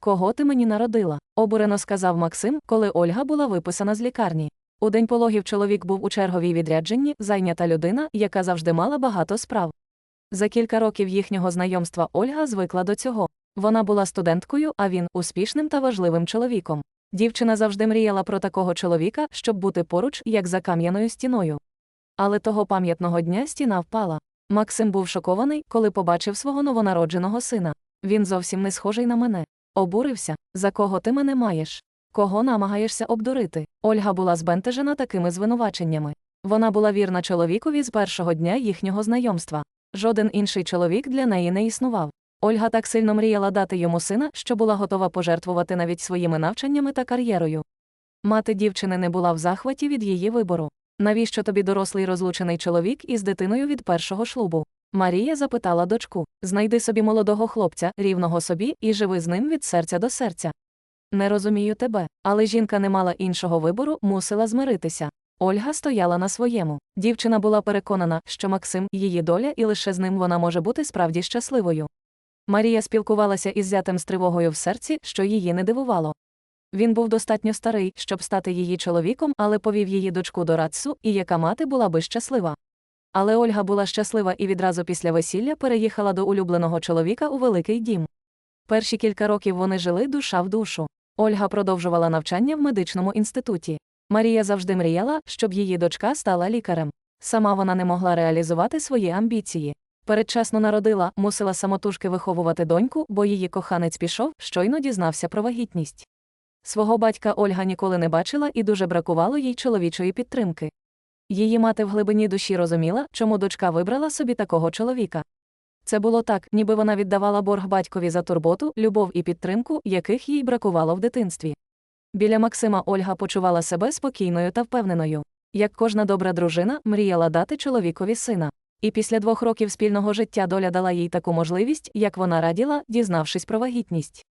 Кого ти мені народила? обурено сказав Максим, коли Ольга була виписана з лікарні. У день пологів чоловік був у черговій відрядженні, зайнята людина, яка завжди мала багато справ. За кілька років їхнього знайомства Ольга звикла до цього. Вона була студенткою, а він успішним та важливим чоловіком. Дівчина завжди мріяла про такого чоловіка, щоб бути поруч, як за кам'яною стіною. Але того пам'ятного дня стіна впала. Максим був шокований, коли побачив свого новонародженого сина. Він зовсім не схожий на мене. Обурився, за кого ти мене маєш? Кого намагаєшся обдурити? Ольга була збентежена такими звинуваченнями. Вона була вірна чоловікові з першого дня їхнього знайомства. Жоден інший чоловік для неї не існував. Ольга так сильно мріяла дати йому сина, що була готова пожертвувати навіть своїми навчаннями та кар'єрою. Мати дівчини не була в захваті від її вибору. Навіщо тобі дорослий розлучений чоловік із дитиною від першого шлубу? Марія запитала дочку: знайди собі молодого хлопця, рівного собі, і живи з ним від серця до серця. Не розумію тебе, але жінка не мала іншого вибору, мусила змиритися. Ольга стояла на своєму. Дівчина була переконана, що Максим її доля, і лише з ним вона може бути справді щасливою. Марія спілкувалася із зятем з тривогою в серці, що її не дивувало. Він був достатньо старий, щоб стати її чоловіком, але повів її дочку до Рацу, і яка мати була би щаслива. Але Ольга була щаслива і відразу після весілля переїхала до улюбленого чоловіка у великий дім. Перші кілька років вони жили душа в душу. Ольга продовжувала навчання в медичному інституті. Марія завжди мріяла, щоб її дочка стала лікарем. Сама вона не могла реалізувати свої амбіції. Передчасно народила, мусила самотужки виховувати доньку, бо її коханець пішов, щойно дізнався про вагітність. Свого батька Ольга ніколи не бачила і дуже бракувало їй чоловічої підтримки. Її мати в глибині душі розуміла, чому дочка вибрала собі такого чоловіка. Це було так, ніби вона віддавала борг батькові за турботу, любов і підтримку, яких їй бракувало в дитинстві. Біля Максима Ольга почувала себе спокійною та впевненою. Як кожна добра дружина, мріяла дати чоловікові сина. І після двох років спільного життя доля дала їй таку можливість, як вона раділа, дізнавшись про вагітність.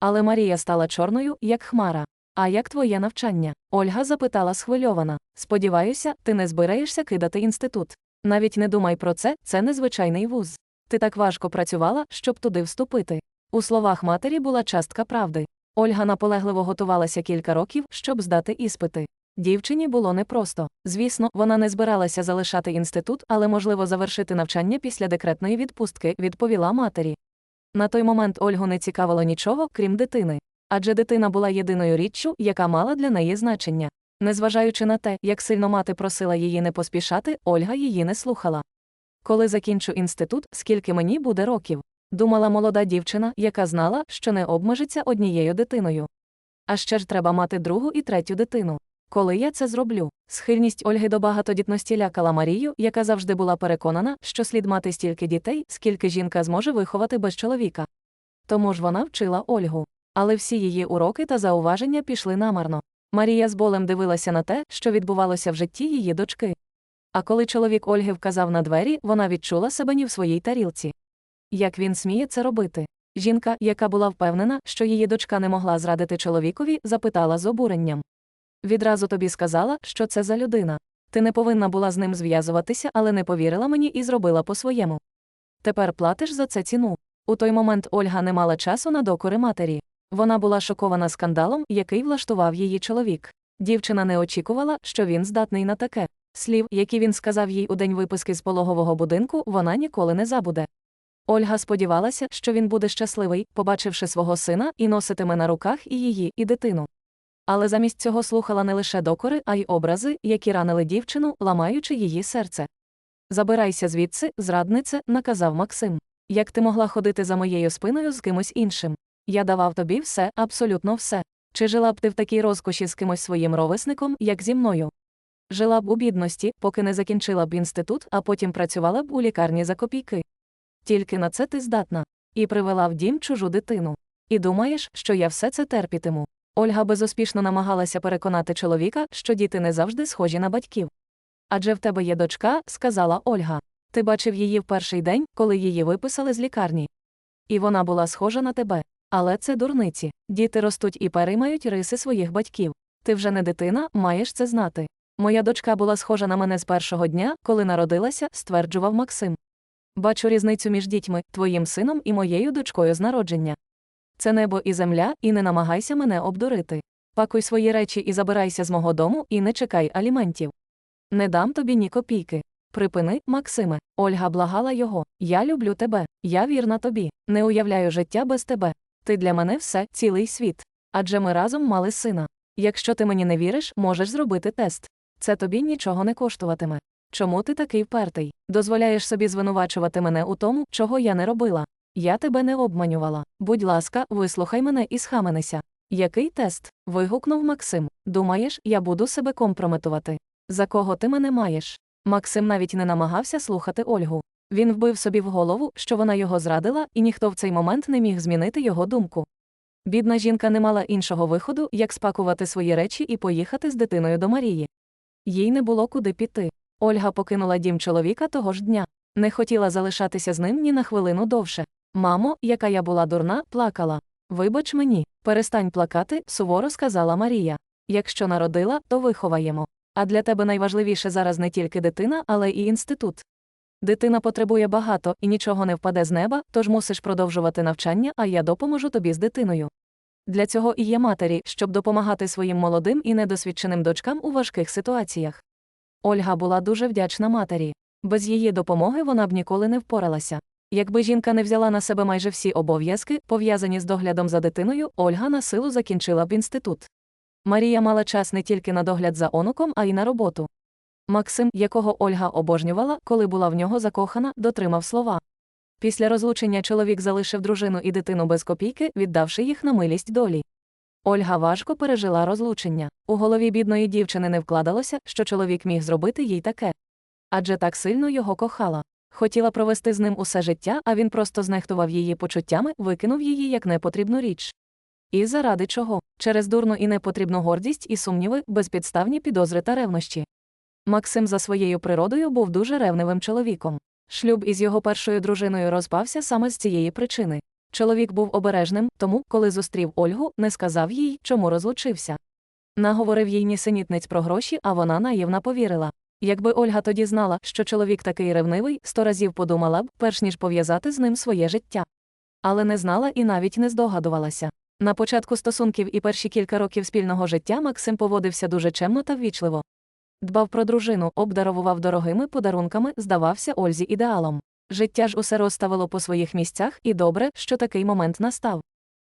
Але Марія стала чорною, як хмара. А як твоє навчання? Ольга запитала схвильована. Сподіваюся, ти не збираєшся кидати інститут. Навіть не думай про це, це незвичайний вуз. Ти так важко працювала, щоб туди вступити. У словах матері була частка правди. Ольга наполегливо готувалася кілька років, щоб здати іспити. Дівчині було непросто. Звісно, вона не збиралася залишати інститут, але можливо завершити навчання після декретної відпустки, відповіла матері. На той момент Ольгу не цікавило нічого, крім дитини. Адже дитина була єдиною річчю, яка мала для неї значення. Незважаючи на те, як сильно мати просила її не поспішати, Ольга її не слухала. Коли закінчу інститут, скільки мені буде років? Думала молода дівчина, яка знала, що не обмежиться однією дитиною. А ще ж треба мати другу і третю дитину. Коли я це зроблю? Схильність Ольги до багатодітності лякала Марію, яка завжди була переконана, що слід мати стільки дітей, скільки жінка зможе виховати без чоловіка. Тому ж вона вчила Ольгу. Але всі її уроки та зауваження пішли намарно. Марія з болем дивилася на те, що відбувалося в житті її дочки. А коли чоловік Ольги вказав на двері, вона відчула себе ні в своїй тарілці. Як він сміє це робити? Жінка, яка була впевнена, що її дочка не могла зрадити чоловікові, запитала з обуренням. Відразу тобі сказала, що це за людина. Ти не повинна була з ним зв'язуватися, але не повірила мені і зробила по-своєму. Тепер платиш за це ціну. У той момент Ольга не мала часу на докори матері. Вона була шокована скандалом, який влаштував її чоловік. Дівчина не очікувала, що він здатний на таке. Слів, які він сказав їй у день виписки з пологового будинку, вона ніколи не забуде. Ольга сподівалася, що він буде щасливий, побачивши свого сина, і носитиме на руках і її, і дитину. Але замість цього слухала не лише докори, а й образи, які ранили дівчину, ламаючи її серце. Забирайся звідси, зраднице, наказав Максим. Як ти могла ходити за моєю спиною з кимось іншим? Я давав тобі все, абсолютно все. Чи жила б ти в такій розкоші з кимось своїм ровесником, як зі мною? Жила б у бідності, поки не закінчила б інститут, а потім працювала б у лікарні за копійки. Тільки на це ти здатна. І привела в дім чужу дитину. І думаєш, що я все це терпітиму. Ольга безуспішно намагалася переконати чоловіка, що діти не завжди схожі на батьків. Адже в тебе є дочка, сказала Ольга. Ти бачив її в перший день, коли її виписали з лікарні. І вона була схожа на тебе. Але це дурниці. Діти ростуть і переймають риси своїх батьків. Ти вже не дитина, маєш це знати. Моя дочка була схожа на мене з першого дня, коли народилася, стверджував Максим. Бачу різницю між дітьми, твоїм сином і моєю дочкою з народження. Це небо і земля, і не намагайся мене обдурити. Пакуй свої речі і забирайся з мого дому, і не чекай аліментів. Не дам тобі ні копійки. Припини, Максиме. Ольга благала його. Я люблю тебе, я вірна тобі. Не уявляю життя без тебе. Ти для мене все, цілий світ. Адже ми разом мали сина. Якщо ти мені не віриш, можеш зробити тест. Це тобі нічого не коштуватиме. Чому ти такий впертий? Дозволяєш собі звинувачувати мене у тому, чого я не робила. Я тебе не обманювала. Будь ласка, вислухай мене і схаменися. Який тест? вигукнув Максим. Думаєш, я буду себе компрометувати? За кого ти мене маєш? Максим навіть не намагався слухати Ольгу. Він вбив собі в голову, що вона його зрадила, і ніхто в цей момент не міг змінити його думку. Бідна жінка не мала іншого виходу, як спакувати свої речі і поїхати з дитиною до Марії. Їй не було куди піти. Ольга покинула дім чоловіка того ж дня. Не хотіла залишатися з ним ні на хвилину довше. Мамо, яка я була дурна, плакала. Вибач мені, перестань плакати, суворо сказала Марія. Якщо народила, то виховаємо. А для тебе найважливіше зараз не тільки дитина, але і інститут. Дитина потребує багато і нічого не впаде з неба, тож мусиш продовжувати навчання, а я допоможу тобі з дитиною. Для цього і є матері, щоб допомагати своїм молодим і недосвідченим дочкам у важких ситуаціях. Ольга була дуже вдячна матері. Без її допомоги вона б ніколи не впоралася. Якби жінка не взяла на себе майже всі обов'язки, пов'язані з доглядом за дитиною, Ольга на силу закінчила б інститут. Марія мала час не тільки на догляд за онуком, а й на роботу. Максим, якого Ольга обожнювала, коли була в нього закохана, дотримав слова. Після розлучення чоловік залишив дружину і дитину без копійки, віддавши їх на милість долі. Ольга важко пережила розлучення. У голові бідної дівчини не вкладалося, що чоловік міг зробити їй таке. Адже так сильно його кохала. Хотіла провести з ним усе життя, а він просто знехтував її почуттями, викинув її як непотрібну річ. І заради чого? Через дурну і непотрібну гордість і сумніви, безпідставні підозри та ревнощі. Максим за своєю природою був дуже ревнивим чоловіком. Шлюб із його першою дружиною розпався саме з цієї причини. Чоловік був обережним, тому, коли зустрів Ольгу, не сказав їй, чому розлучився. Наговорив їй нісенітниць про гроші, а вона наївно повірила. Якби Ольга тоді знала, що чоловік такий ревнивий, сто разів подумала б, перш ніж пов'язати з ним своє життя. Але не знала і навіть не здогадувалася. На початку стосунків і перші кілька років спільного життя Максим поводився дуже чемно та ввічливо. Дбав про дружину, обдаровував дорогими подарунками, здавався Ользі ідеалом. Життя ж усе розставило по своїх місцях, і добре, що такий момент настав.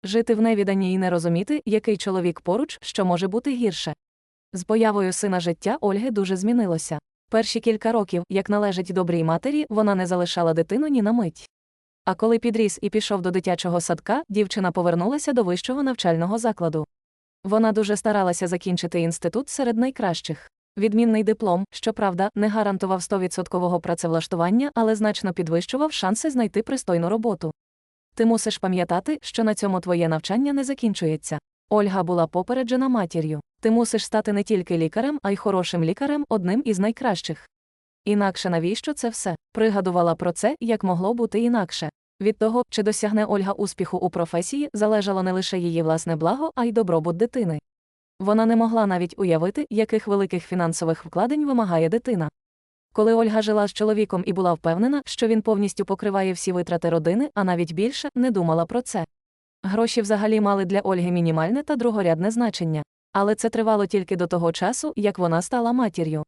Жити в невіданні і не розуміти, який чоловік поруч, що може бути гірше. З появою сина життя Ольги дуже змінилося. Перші кілька років, як належить добрій матері, вона не залишала дитину ні на мить. А коли підріс і пішов до дитячого садка, дівчина повернулася до вищого навчального закладу. Вона дуже старалася закінчити інститут серед найкращих. Відмінний диплом, щоправда, не гарантував 100% працевлаштування, але значно підвищував шанси знайти пристойну роботу. Ти мусиш пам'ятати, що на цьому твоє навчання не закінчується. Ольга була попереджена матір'ю. Ти мусиш стати не тільки лікарем, а й хорошим лікарем, одним із найкращих. Інакше навіщо це все? Пригадувала про це, як могло бути інакше. Від того, чи досягне Ольга успіху у професії, залежало не лише її власне благо, а й добробут дитини. Вона не могла навіть уявити, яких великих фінансових вкладень вимагає дитина. Коли Ольга жила з чоловіком і була впевнена, що він повністю покриває всі витрати родини, а навіть більше, не думала про це. Гроші взагалі мали для Ольги мінімальне та другорядне значення. Але це тривало тільки до того часу, як вона стала матір'ю.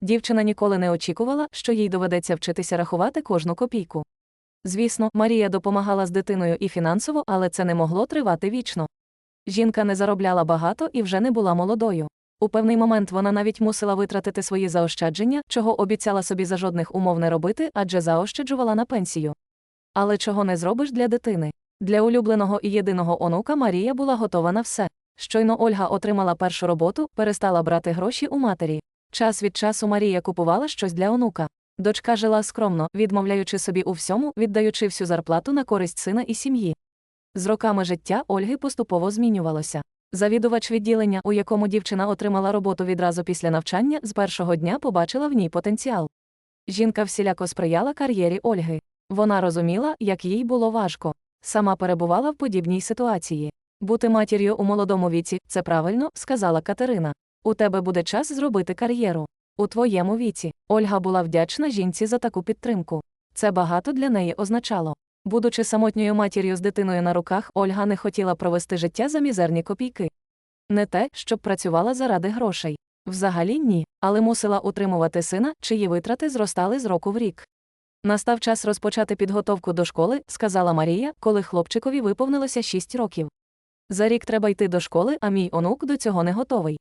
Дівчина ніколи не очікувала, що їй доведеться вчитися рахувати кожну копійку. Звісно, Марія допомагала з дитиною і фінансово, але це не могло тривати вічно. Жінка не заробляла багато і вже не була молодою. У певний момент вона навіть мусила витратити свої заощадження, чого обіцяла собі за жодних умов не робити, адже заощаджувала на пенсію. Але чого не зробиш для дитини? Для улюбленого і єдиного онука Марія була готова на все. Щойно Ольга отримала першу роботу, перестала брати гроші у матері. Час від часу Марія купувала щось для онука. Дочка жила скромно, відмовляючи собі у всьому, віддаючи всю зарплату на користь сина і сім'ї. З роками життя Ольги поступово змінювалося. Завідувач відділення, у якому дівчина отримала роботу відразу після навчання, з першого дня побачила в ній потенціал. Жінка всіляко сприяла кар'єрі Ольги. Вона розуміла, як їй було важко. Сама перебувала в подібній ситуації. Бути матір'ю у молодому віці це правильно, сказала Катерина. У тебе буде час зробити кар'єру. У твоєму віці. Ольга була вдячна жінці за таку підтримку. Це багато для неї означало. Будучи самотньою матір'ю з дитиною на руках, Ольга не хотіла провести життя за мізерні копійки. Не те, щоб працювала заради грошей. Взагалі ні, але мусила утримувати сина, чиї витрати зростали з року в рік. Настав час розпочати підготовку до школи, сказала Марія, коли хлопчикові виповнилося 6 років. За рік треба йти до школи, а мій онук до цього не готовий.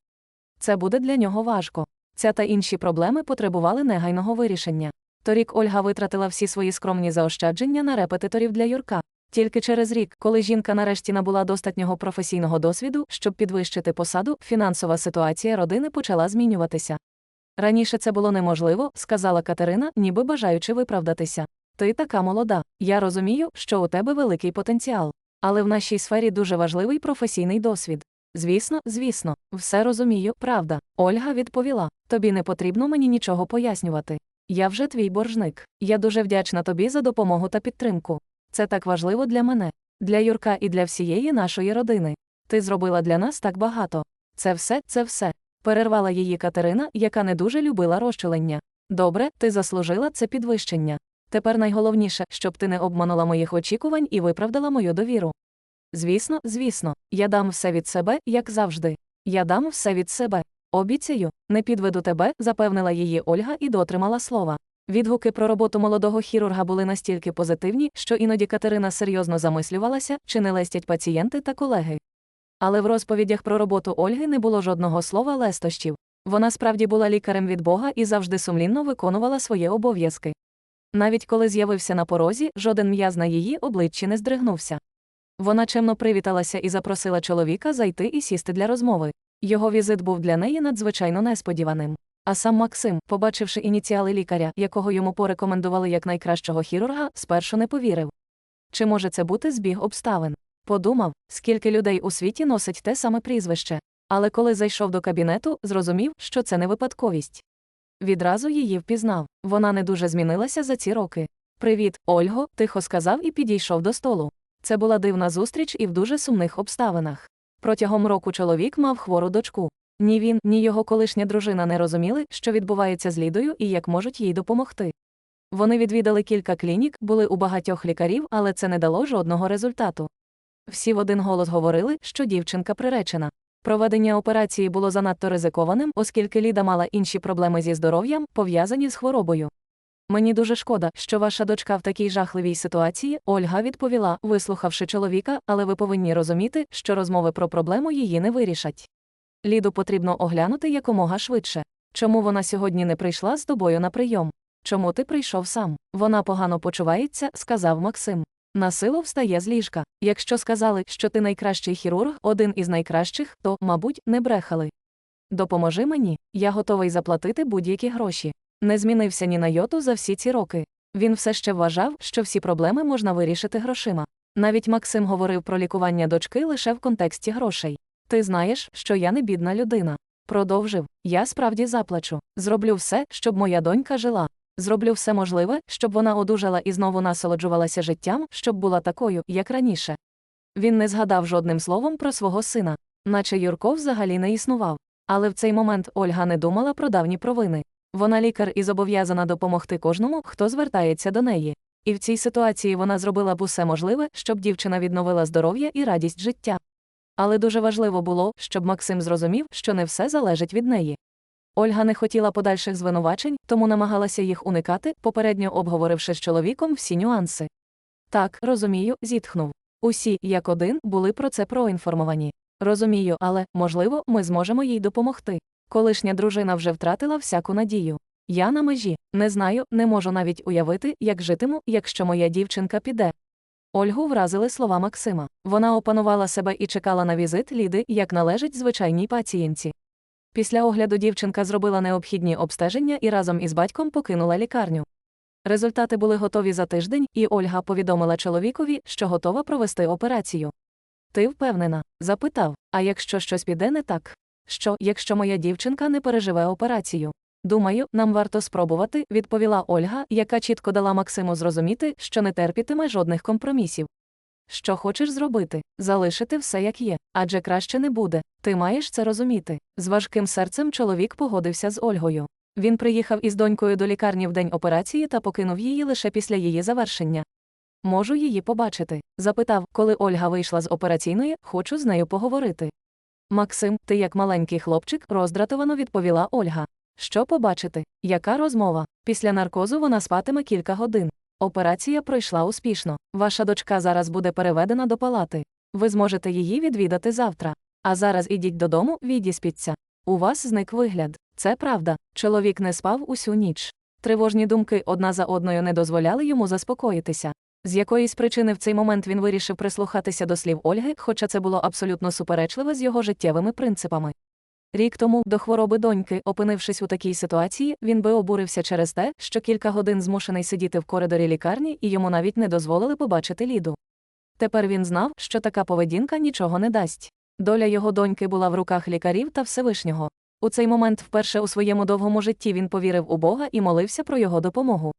Це буде для нього важко. Ця та інші проблеми потребували негайного вирішення. Торік Ольга витратила всі свої скромні заощадження на репетиторів для Юрка. Тільки через рік, коли жінка нарешті набула достатнього професійного досвіду, щоб підвищити посаду, фінансова ситуація родини почала змінюватися. Раніше це було неможливо, сказала Катерина, ніби бажаючи виправдатися. Ти така молода. Я розумію, що у тебе великий потенціал. Але в нашій сфері дуже важливий професійний досвід. Звісно, звісно, все розумію, правда. Ольга відповіла: тобі не потрібно мені нічого пояснювати. Я вже твій боржник. Я дуже вдячна тобі за допомогу та підтримку. Це так важливо для мене, для Юрка і для всієї нашої родини. Ти зробила для нас так багато. Це все, це все. Перервала її Катерина, яка не дуже любила розчулення. Добре, ти заслужила це підвищення. Тепер найголовніше, щоб ти не обманула моїх очікувань і виправдала мою довіру. Звісно, звісно, я дам все від себе, як завжди. Я дам все від себе. Обіцяю, не підведу тебе, запевнила її Ольга і дотримала слова. Відгуки про роботу молодого хірурга були настільки позитивні, що іноді Катерина серйозно замислювалася, чи не лестять пацієнти та колеги. Але в розповідях про роботу Ольги не було жодного слова лестощів. Вона справді була лікарем від Бога і завжди сумлінно виконувала свої обов'язки. Навіть коли з'явився на порозі, жоден м'яз на її обличчі не здригнувся. Вона чемно привіталася і запросила чоловіка зайти і сісти для розмови. Його візит був для неї надзвичайно несподіваним. А сам Максим, побачивши ініціали лікаря, якого йому порекомендували як найкращого хірурга, спершу не повірив. Чи може це бути збіг обставин? Подумав, скільки людей у світі носить те саме прізвище. Але коли зайшов до кабінету, зрозумів, що це не випадковість. Відразу її впізнав. Вона не дуже змінилася за ці роки. Привіт, Ольго, тихо сказав і підійшов до столу. Це була дивна зустріч і в дуже сумних обставинах. Протягом року чоловік мав хвору дочку. Ні він, ні його колишня дружина не розуміли, що відбувається з Лідою і як можуть їй допомогти. Вони відвідали кілька клінік, були у багатьох лікарів, але це не дало жодного результату. Всі в один голос говорили, що дівчинка приречена. Проведення операції було занадто ризикованим, оскільки Ліда мала інші проблеми зі здоров'ям, пов'язані з хворобою. Мені дуже шкода, що ваша дочка в такій жахливій ситуації, Ольга відповіла, вислухавши чоловіка, але ви повинні розуміти, що розмови про проблему її не вирішать. Ліду потрібно оглянути якомога швидше. Чому вона сьогодні не прийшла з тобою на прийом? Чому ти прийшов сам? Вона погано почувається, сказав Максим. Насилу встає з ліжка. Якщо сказали, що ти найкращий хірург, один із найкращих, то, мабуть, не брехали. Допоможи мені, я готовий заплатити будь-які гроші. Не змінився ні на йоту за всі ці роки. Він все ще вважав, що всі проблеми можна вирішити грошима. Навіть Максим говорив про лікування дочки лише в контексті грошей. Ти знаєш, що я не бідна людина. Продовжив я справді заплачу. Зроблю все, щоб моя донька жила. Зроблю все можливе, щоб вона одужала і знову насолоджувалася життям, щоб була такою, як раніше. Він не згадав жодним словом про свого сина, наче Юрко взагалі не існував. Але в цей момент Ольга не думала про давні провини. Вона лікар і зобов'язана допомогти кожному, хто звертається до неї. І в цій ситуації вона зробила б усе можливе, щоб дівчина відновила здоров'я і радість життя. Але дуже важливо було, щоб Максим зрозумів, що не все залежить від неї. Ольга не хотіла подальших звинувачень, тому намагалася їх уникати, попередньо обговоривши з чоловіком всі нюанси. Так, розумію, зітхнув. Усі, як один, були про це проінформовані. Розумію, але, можливо, ми зможемо їй допомогти. Колишня дружина вже втратила всяку надію. Я на межі, не знаю, не можу навіть уявити, як житиму, якщо моя дівчинка піде. Ольгу вразили слова Максима. Вона опанувала себе і чекала на візит Ліди, як належить звичайній пацієнтці. Після огляду дівчинка зробила необхідні обстеження і разом із батьком покинула лікарню. Результати були готові за тиждень, і Ольга повідомила чоловікові, що готова провести операцію. Ти впевнена? запитав, а якщо щось піде не так? Що, якщо моя дівчинка не переживе операцію? Думаю, нам варто спробувати, відповіла Ольга, яка чітко дала Максиму зрозуміти, що не терпітиме жодних компромісів. Що хочеш зробити? Залишити все як є, адже краще не буде. Ти маєш це розуміти. З важким серцем чоловік погодився з Ольгою. Він приїхав із донькою до лікарні в день операції та покинув її лише після її завершення. Можу її побачити? запитав, коли Ольга вийшла з операційної, хочу з нею поговорити. Максим, ти як маленький хлопчик, роздратовано відповіла Ольга. Що побачити? Яка розмова? Після наркозу вона спатиме кілька годин. Операція пройшла успішно. Ваша дочка зараз буде переведена до палати. Ви зможете її відвідати завтра. А зараз ідіть додому, відіспіться. У вас зник вигляд. Це правда. Чоловік не спав усю ніч. Тривожні думки одна за одною не дозволяли йому заспокоїтися. З якоїсь причини в цей момент він вирішив прислухатися до слів Ольги, хоча це було абсолютно суперечливе з його життєвими принципами. Рік тому, до хвороби доньки, опинившись у такій ситуації, він би обурився через те, що кілька годин змушений сидіти в коридорі лікарні і йому навіть не дозволили побачити Ліду. Тепер він знав, що така поведінка нічого не дасть. Доля його доньки була в руках лікарів та Всевишнього. У цей момент вперше у своєму довгому житті він повірив у Бога і молився про його допомогу.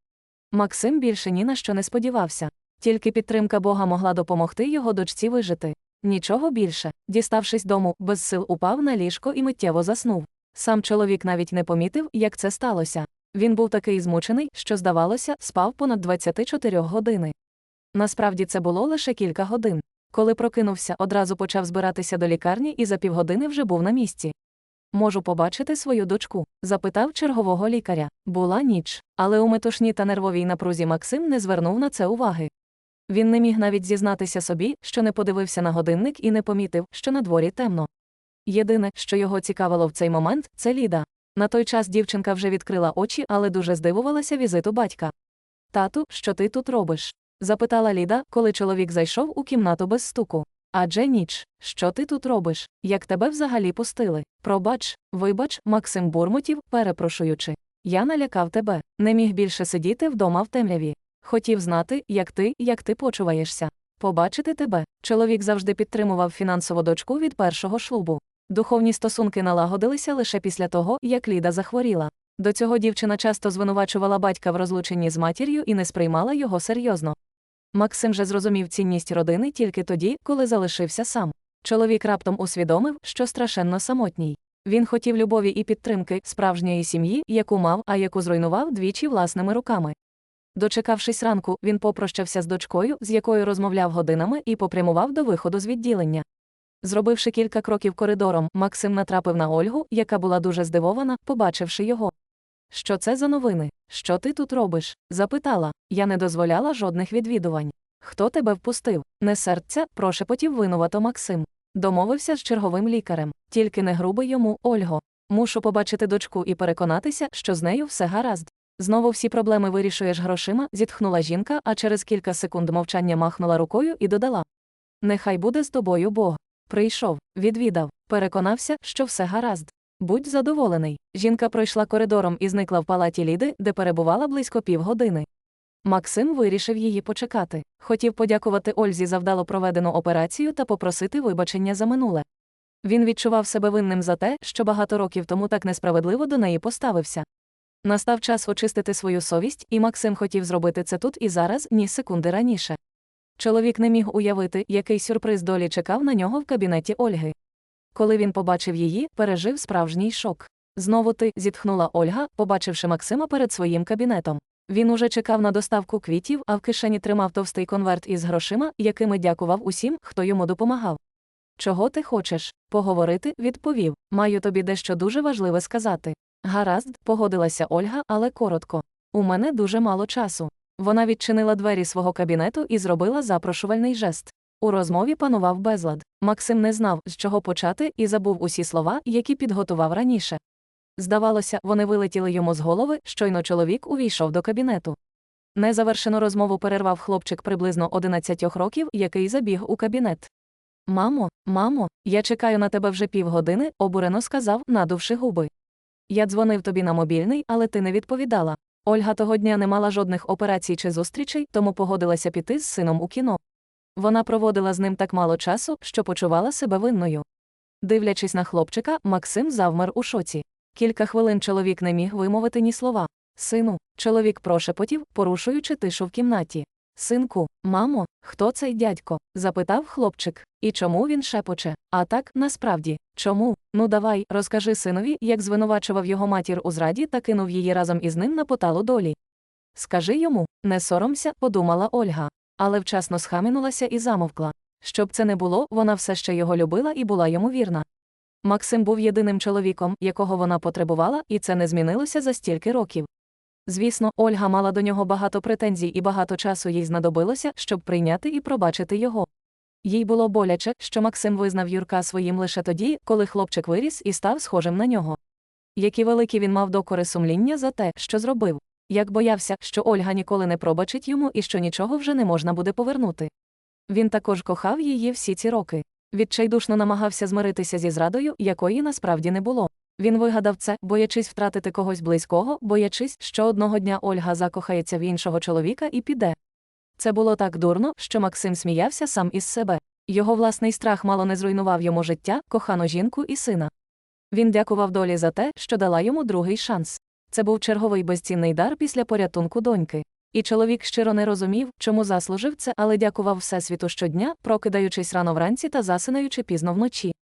Максим більше ні на що не сподівався. Тільки підтримка Бога могла допомогти його дочці вижити. Нічого більше. Діставшись дому, без сил упав на ліжко і миттєво заснув. Сам чоловік навіть не помітив, як це сталося. Він був такий змучений, що, здавалося, спав понад 24 години. Насправді це було лише кілька годин. Коли прокинувся, одразу почав збиратися до лікарні і за півгодини вже був на місці. Можу побачити свою дочку? запитав чергового лікаря. Була ніч, але у метушні та нервовій напрузі Максим не звернув на це уваги. Він не міг навіть зізнатися собі, що не подивився на годинник і не помітив, що на дворі темно. Єдине, що його цікавило в цей момент, це Ліда. На той час дівчинка вже відкрила очі, але дуже здивувалася візиту батька. Тату, що ти тут робиш? запитала Ліда, коли чоловік зайшов у кімнату без стуку. Адже ніч, що ти тут робиш? Як тебе взагалі пустили? Пробач, вибач, Максим бурмотів, перепрошуючи. Я налякав тебе, не міг більше сидіти вдома в темряві. Хотів знати, як ти, як ти почуваєшся. Побачити тебе. Чоловік завжди підтримував фінансово дочку від першого шлубу. Духовні стосунки налагодилися лише після того, як Ліда захворіла. До цього дівчина часто звинувачувала батька в розлученні з матір'ю і не сприймала його серйозно. Максим же зрозумів цінність родини тільки тоді, коли залишився сам. Чоловік раптом усвідомив, що страшенно самотній. Він хотів любові і підтримки справжньої сім'ї, яку мав, а яку зруйнував двічі власними руками. Дочекавшись ранку, він попрощався з дочкою, з якою розмовляв годинами, і попрямував до виходу з відділення. Зробивши кілька кроків коридором, Максим натрапив на Ольгу, яка була дуже здивована, побачивши його. Що це за новини? Що ти тут робиш? запитала. Я не дозволяла жодних відвідувань. Хто тебе впустив? Не серця, прошепотів винувато Максим. Домовився з черговим лікарем. Тільки не груби йому, Ольго. Мушу побачити дочку і переконатися, що з нею все гаразд. Знову всі проблеми вирішуєш грошима, зітхнула жінка, а через кілька секунд мовчання махнула рукою і додала: Нехай буде з тобою Бог. Прийшов, відвідав, переконався, що все гаразд. Будь задоволений. Жінка пройшла коридором і зникла в палаті Ліди, де перебувала близько півгодини. Максим вирішив її почекати. Хотів подякувати Ользі за вдало проведену операцію та попросити вибачення за минуле. Він відчував себе винним за те, що багато років тому так несправедливо до неї поставився. Настав час очистити свою совість, і Максим хотів зробити це тут і зараз, ні секунди раніше. Чоловік не міг уявити, який сюрприз долі чекав на нього в кабінеті Ольги. Коли він побачив її, пережив справжній шок. Знову ти, зітхнула Ольга, побачивши Максима перед своїм кабінетом. Він уже чекав на доставку квітів, а в кишені тримав товстий конверт із грошима, якими дякував усім, хто йому допомагав. Чого ти хочеш? Поговорити, відповів. Маю тобі дещо дуже важливе сказати. Гаразд, погодилася Ольга, але коротко. У мене дуже мало часу. Вона відчинила двері свого кабінету і зробила запрошувальний жест. У розмові панував безлад. Максим не знав, з чого почати, і забув усі слова, які підготував раніше. Здавалося, вони вилетіли йому з голови, щойно чоловік увійшов до кабінету. Незавершену розмову перервав хлопчик приблизно 11 років, який забіг у кабінет. Мамо, мамо, я чекаю на тебе вже півгодини, обурено сказав, надувши губи. Я дзвонив тобі на мобільний, але ти не відповідала. Ольга того дня не мала жодних операцій чи зустрічей, тому погодилася піти з сином у кіно. Вона проводила з ним так мало часу, що почувала себе винною. Дивлячись на хлопчика, Максим завмер у шоці. Кілька хвилин чоловік не міг вимовити ні слова. Сину, чоловік прошепотів, порушуючи тишу в кімнаті. Синку, мамо, хто цей дядько? запитав хлопчик. І чому він шепоче? А так, насправді, чому? Ну давай, розкажи синові, як звинувачував його матір у зраді та кинув її разом із ним на поталу долі. Скажи йому, не соромся, подумала Ольга. але вчасно схамінулася і замовкла. Щоб це не було, вона все ще його любила і була йому вірна. Максим був єдиним чоловіком, якого вона потребувала, і це не змінилося за стільки років. Звісно, Ольга мала до нього багато претензій і багато часу їй знадобилося, щоб прийняти і пробачити його. Їй було боляче, що Максим визнав Юрка своїм лише тоді, коли хлопчик виріс і став схожим на нього. Які великі він мав докори сумління за те, що зробив, як боявся, що Ольга ніколи не пробачить йому і що нічого вже не можна буде повернути. Він також кохав її всі ці роки. Відчайдушно намагався змиритися зі зрадою, якої насправді не було. Він вигадав це, боячись втратити когось близького, боячись, що одного дня Ольга закохається в іншого чоловіка і піде. Це було так дурно, що Максим сміявся сам із себе. Його власний страх мало не зруйнував йому життя, кохану жінку і сина. Він дякував долі за те, що дала йому другий шанс. Це був черговий безцінний дар після порятунку доньки. І чоловік щиро не розумів, чому заслужив це, але дякував Всесвіту щодня, прокидаючись рано вранці та засинаючи пізно вночі.